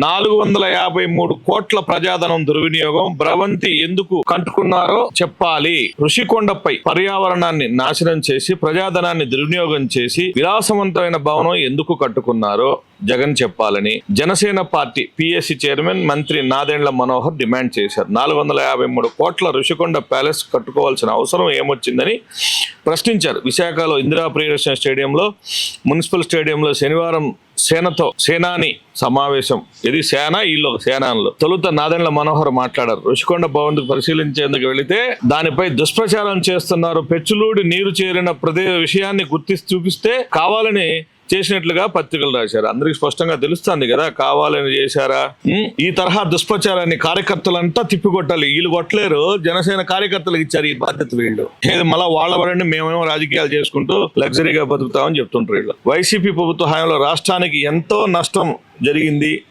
నాలుగు వందల యాభై మూడు కోట్ల ప్రజాధనం దుర్వినియోగం భ్రవంతి ఎందుకు కంటుకున్నారో చెప్పాలి. ఋషికొండపై పర్యావరణాన్ని నాశనం చేసి ప్రజాధనాన్ని దుర్వినియోగం చేసి విలాసవంతమైన భవనం ఎందుకు కట్టుకున్నారో జగన్ చెప్పాలని జనసేన పార్టీ పిఎస్సి చైర్మన్ మంత్రి నాదెండ్ల మనోహర్ డిమాండ్ చేశారు. నాలుగు వందల యాభై మూడు కోట్ల ఋషికొండ ప్యాలెస్ కట్టుకోవాల్సిన అవసరం ఏమొచ్చిందని ప్రశ్నించారు. విశాఖలో ఇందిరా ప్రియదర్శన స్టేడియంలో మున్సిపల్ స్టేడియంలో శనివారం సేనతో సేనాని సమావేశం. ఇది సేన వీళ్ళు సేనానులు. తొలుత నాదెండ్ల మనోహర్ మాట్లాడారు. రుషికొండ భవన్ పరిశీలించేందుకు వెళితే దానిపై దుష్ప్రచారం చేస్తున్నారు. పెచ్చులూడి నీరు చేరిన ప్రదే విషయాన్ని గుర్తి చూపిస్తే కావాలని చేసినట్లుగా పత్రికలు రాశారు. అందరికి స్పష్టంగా తెలుస్తుంది కదా కావాలని చేశారా? ఈ తరహా దుష్ప్రచారాన్ని కార్యకర్తలంతా తిప్పికొట్టాలి. వీళ్ళు కొట్టలేరు. జనసేన కార్యకర్తలకు ఇచ్చారు ఈ బాధ్యత వీళ్ళు. ఏది మళ్ళా వాళ్ళ పడండి మేమేమో రాజకీయాలు చేసుకుంటూ లగ్జరీగా బతుకుతామని చెప్తుంటారు వీళ్ళు. వైసీపీ ప్రభుత్వ హయాంలో రాష్ట్రానికి ఎంతో నష్టం జరిగింది.